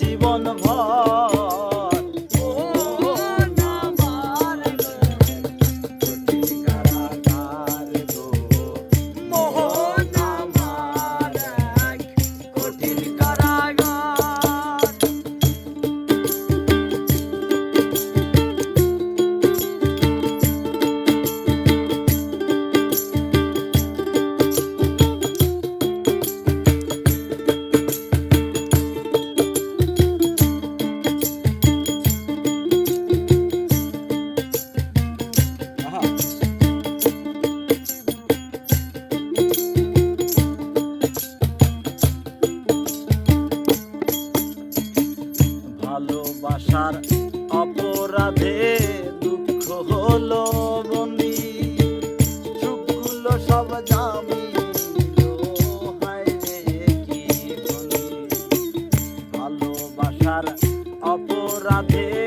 জীবন ভর। ভালোবাসার অপরাধে দুঃখ হলো বন্দি সুখগুলো সব জামি ভালোবাসার অপরাধে